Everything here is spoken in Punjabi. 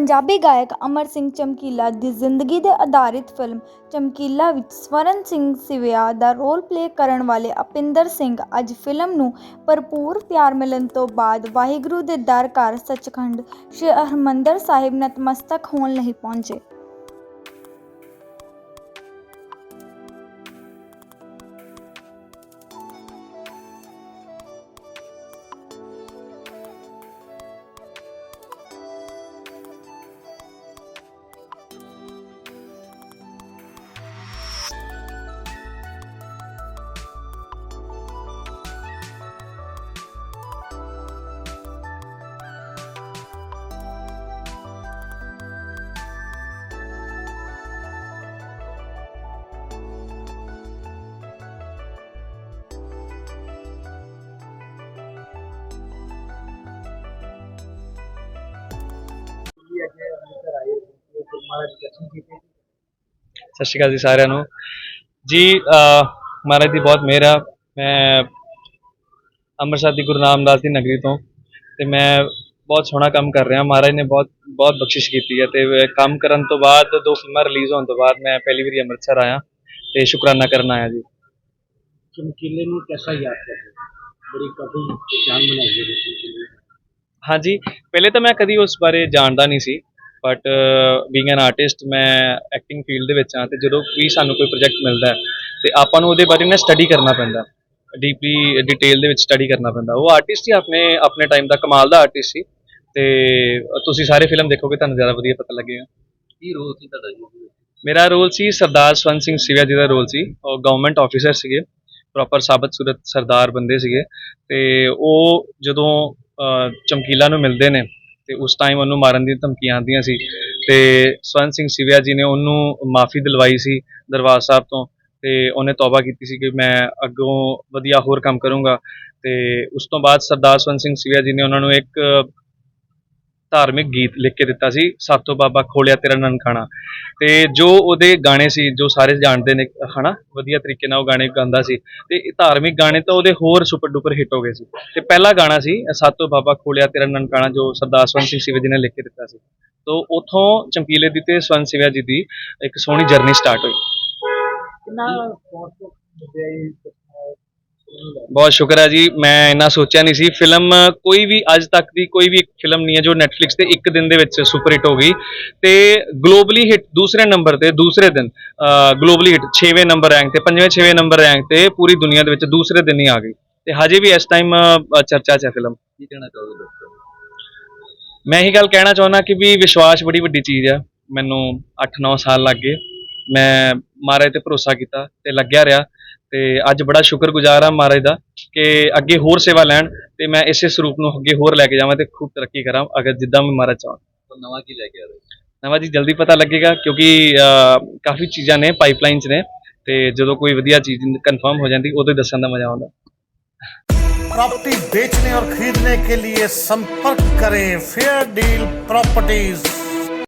ਪੰਜਾਬੀ ਗਾਇਕ ਅਮਰ ਸਿੰਘ ਚਮਕੀਲਾ ਦੀ ਜ਼ਿੰਦਗੀ ਦੇ ਆਧਾਰਿਤ ਫਿਲਮ ਚਮਕੀਲਾ ਵਿੱਚ ਸਵਰਨ ਸਿੰਘ ਸਿਵਿਆ ਦਾ ਰੋਲ ਪਲੇ ਕਰਨ ਵਾਲੇ ਅਪਿੰਦਰ ਸਿੰਘ ਅੱਜ ਫਿਲਮ ਨੂੰ ਭਰਪੂਰ ਪਿਆਰ ਮਿਲਣ ਤੋਂ ਬਾਅਦ ਵਾਹਿਗੁਰੂ ਦੇ ਦਰ ਘਰ ਸੱਚਖੰਡ ਸ਼੍ਰੀ ਹਰਿਮੰਦਰ ਸਾਹਿਬ ਨਤਮਸਤਕ ਹੋਣ ਲਈ ਪਹੁੰਚੇ। ਸਤਿ ਸ਼੍ਰੀ ਅਕਾਲ ਜੀ ਸਾਰਿਆਂ ਨੂੰ। ਜੀ ਮਹਾਰਾਜ ਦੀ ਬਹੁਤ ਮਿਹਰ ਆ। ਮੈਂ ਅੰਮ੍ਰਿਤਸਰ ਦੀ ਗੁਰੂ ਰਾਮਦਾਸ ਦੀ ਨਗਰੀ ਤੋਂ ਤੇ ਮੈਂ ਬਹੁਤ ਸੋਹਣਾ ਕੰਮ ਕਰ ਰਿਹਾ। ਮਹਾਰਾਜ ਨੇ ਬਹੁਤ ਬਹੁਤ ਬਖਸ਼ਿਸ਼ ਕੀਤੀ ਹੈ ਤੇ ਕੰਮ ਕਰਨ ਤੋਂ ਬਾਅਦ ਦੋ ਫਿਲਮਾਂ ਰਿਲੀਜ਼ ਹੋਣ ਤੋਂ ਬਾਅਦ ਮੈਂ ਪਹਿਲੀ ਵਾਰੀ ਅੰਮ੍ਰਿਤਸਰ ਆਇਆ ਤੇ ਸ਼ੁਕਰਾਨਾ ਕਰਨ ਆਇਆ ਜੀ। ਚਮਕੀਲੇ ਨੂੰ ਕਿਵੇਂ ਯਾਦ ਕਰਦੇ ਬੜੀ ਕਾਫੀ ਪਛਾਣ ਬਣਾਈ ਹੈ ਹਾਂਜੀ ਪਹਿਲੇ ਤਾਂ ਮੈਂ ਕਦੀ ਉਸ ਬਾਰੇ ਜਾਣਦਾ ਨਹੀਂ ਸੀ। ਬਟ ਬੀਇੰਗ ਐਨ ਆਰਟਿਸਟ ਮੈਂ ਐਕਟਿੰਗ ਫੀਲਡ ਦੇ ਵਿੱਚ ਹਾਂ ਤੇ ਜਦੋਂ ਵੀ ਸਾਨੂੰ ਕੋਈ ਪ੍ਰੋਜੈਕਟ ਮਿਲਦਾ ਤੇ ਆਪਾਂ ਨੂੰ ਉਹਦੇ ਬਾਰੇ ਨਾ ਸਟੱਡੀ ਕਰਨਾ ਪੈਂਦਾ ਡੀਪਲੀ ਡਿਟੇਲ ਦੇ ਵਿੱਚ ਸਟੱਡੀ ਕਰਨਾ ਪੈਂਦਾ ਉਹ ਆਰਟਿਸਟ ਹੀ ਆਪਣੇ ਆਪਣੇ ਟਾਈਮ ਦਾ ਕਮਾਲ ਦਾ ਆਰਟਿਸਟ ਸੀ। ਤੇ ਤੁਸੀਂ ਸਾਰੇ ਫਿਲਮ ਦੇਖੋਗੇ ਤੁਹਾਨੂੰ ਜ਼ਿਆਦਾ ਵਧੀਆ ਪਤਾ ਲੱਗੇਗਾ। ਕੀ ਰੋਲ ਸੀ ਤੁਹਾਡਾ ਜੀ? ਮੇਰਾ ਰੋਲ ਸੀ ਸਰਦਾਰ ਸਵੰਤ ਸਿੰਘ ਸਿਵਿਆ ਜੀ ਦਾ ਰੋਲ ਸੀ। ਉਹ ਗਵਰਨਮੈਂਟ ਆਫੀਸਰ ਸੀਗੇ। ਪ੍ਰੋਪਰ ਸਾਬਤ ਸੂਰਤ ਸਰਦਾਰ ਬੰਦੇ ਸੀਗੇ। ਤੇ ਉਹ ਜਦੋਂ ਚਮਕੀਲਾ ਨੂੰ ਮਿਲਦੇ ਨੇ ਤੇ ਉਸ ਟਾਈਮ ਉਹਨੂੰ ਮਾਰਨ ਦੀਆਂ ਧਮਕੀਆਂ ਆਉਂਦੀਆਂ ਸੀ ਤੇ ਸਵੰਤ ਸਿੰਘ ਸਿਵਿਆ ਜੀ ਨੇ ਉਹਨੂੰ ਮਾਫੀ ਦਿਲਵਾਈ ਸੀ ਦਰਬਾਰ ਸਾਹਿਬ ਤੋਂ ਤੇ ਉਹਨੇ ਤੌਬਾ ਕੀਤੀ ਸੀ ਕਿ ਮੈਂ ਅੱਗੋਂ ਵਧੀਆ ਹੋਰ ਕੰਮ ਕਰੂੰਗਾ ਤੇ ਉਸ ਤੋਂ ਬਾਅਦ ਸਰਦਾਰ ਸਵੰਤ ਸਿੰਘ ਸਿਵਿਆ ਜੀ ਨੇ ਉਹਨਾਂ ਨੂੰ ਇੱਕ ਧਾਰਮਿਕ ਗੀਤ ਲਿਖ ਕੇ ਦਿੱਤਾ ਸੀ ਸਾਤੋ ਬਾਬਾ ਖੋਲਿਆ ਤੇਰਾ ਨਨਕਾਣਾ। ਤੇ ਜੋ ਉਹਦੇ ਗਾਣੇ ਸੀ, ਜੋ ਸਾਰੇ ਜਾਣਦੇ ਨੇ, ਹਨਾ, ਵਧੀਆ ਤਰੀਕੇ ਨਾਲ ਉਹ ਗਾਣੇ ਗਾਉਂਦਾ ਸੀ। ਤੇ ਇਹ ਧਾਰਮਿਕ ਗਾਣੇ ਤਾਂ ਉਹਦੇ ਹੋਰ ਸੁਪਰ ਡੁਪਰ ਹਿੱਟ ਹੋ ਗਏ ਸੀ। ਤੇ ਪਹਿਲਾ ਗਾਣਾ ਸੀ ਸਾਤੋ ਬਾਬਾ ਖੋਲਿਆ ਤੇਰਾ ਨਨਕਾਣਾ, ਜੋ ਸਰਦਾਰ ਸਵੰਤ ਸਿੰਘ ਸਿਵਿਆ ਜੀ ਨੇ ਲਿਖ ਕੇ ਦਿੱਤਾ ਸੀ। ਤੋਂ ਉਥੋਂ ਚਮਕੀਲੇ ਦੀ ਤੇ ਸਵੰਤ ਸਿਵਿਆ ਜੀ ਦੀ ਇੱਕ ਸੋਹਣੀ ਜਰਨੀ ਸਟਾਰਟ ਹੋਈ। ਕਿੰਨਾ ਬਹੁਤ ਸ਼ੁਕਰ ਹੈ ਜੀ ਮੈਂ ਇੰਨਾ ਸੋਚਿਆ ਨਹੀਂ ਸੀ। ਫਿਲਮ ਕੋਈ ਵੀ ਅੱਜ ਤੱਕ ਦੀ ਕੋਈ ਵੀ ਫਿਲਮ ਨਹੀਂ ਹੈ ਜੋ Netflix ਤੇ ਇੱਕ ਦਿਨ ਦੇ ਵਿੱਚ ਸੁਪਰ ਹਿੱਟ ਹੋ ਗਈ। ਤੇ ਗਲੋਬਲੀ ਹਿੱਟ ਦੂਸਰੇ ਨੰਬਰ ਤੇ ਦੂਸਰੇ ਦਿਨ ਗਲੋਬਲੀ ਹਿੱਟ 6ਵੇਂ ਨੰਬਰ ਰੈਂਕ ਤੇ 5ਵੇਂ 6ਵੇਂ ਨੰਬਰ ਰੈਂਕ ਤੇ ਪੂਰੀ ਦੁਨੀਆ ਦੇ ਵਿੱਚ ਦੂਸਰੇ ਦਿਨ ਹੀ ਆ ਗਈ। ਤੇ ਹਜੇ ਵੀ ਇਸ ਟਾਈਮ ਚਰਚਾ 'ਚ ਹੈ ਫਿਲਮ। ਕੀ ਕਹਿਣਾ ਚਾਹੋਗੇ ਦੋਸਤੋ? ਮੈਂ ਇਹੀ ਗੱਲ ਕਹਿਣਾ ਚਾਹੁੰਦਾ ਕਿ ਵੀ ਵਿਸ਼ਵਾਸ ਬੜੀ ਵੱਡੀ ਚੀਜ਼ ਆ। ਮੈਨੂੰ 8-9 ਸਾਲ ਲੱਗ ਗਏ। ਮੈਂ ਮਹਾਰਾਜ ਤੇ ਭਰੋਸਾ ਕੀਤਾ ਤੇ ਲੱਗਿਆ ਰਿਹਾ। ਤੇ ਅੱਜ ਬੜਾ ਸ਼ੁਕਰਗੁਜ਼ਾਰ ਆ ਮਹਾਰਾਜ ਦਾ ਕਿ ਅੱਗੇ ਹੋਰ ਸੇਵਾ ਲੈਣ ਤੇ ਮੈਂ ਇਸੇ ਸਰੂਪ ਨੂੰ ਅੱਗੇ ਹੋਰ ਲੈ ਕੇ ਜਾਵਾਂ ਤੇ ਖੂਬ ਤਰੱਕੀ ਕਰਾਂ ਅਗਰ ਜਿੱਦਾਂ ਵੀ ਮਹਾਰਾਜ ਚਾਹਣ ਤਾਂ ਨਵਾਂ ਕੀ ਲੈ ਕੇ ਆ ਰਹੇ ਹੋ ਨਵਾਂ ਜੀ ਜਲਦੀ ਪਤਾ ਲੱਗੇਗਾ ਕਿਉਂਕਿ ਅਹ, ਕਾਫੀ ਚੀਜ਼ਾਂ ਨੇ ਪਾਈਪਲਾਈਨ 'ਚ ਨੇ ਤੇ ਜਦੋਂ ਕੋਈ ਵਧੀਆ ਚੀਜ਼ ਕਨਫਰਮ ਹੋ ਜਾਂਦੀ ਉਦੋਂ ਹੀ ਦੱਸਣ ਦਾ ਮਜ਼ਾ ਆਉਂਦਾ प्रॉपर्टी बेचने और खरीदने के लिए संपर्क करें फेयर डील प्रॉपर्टीज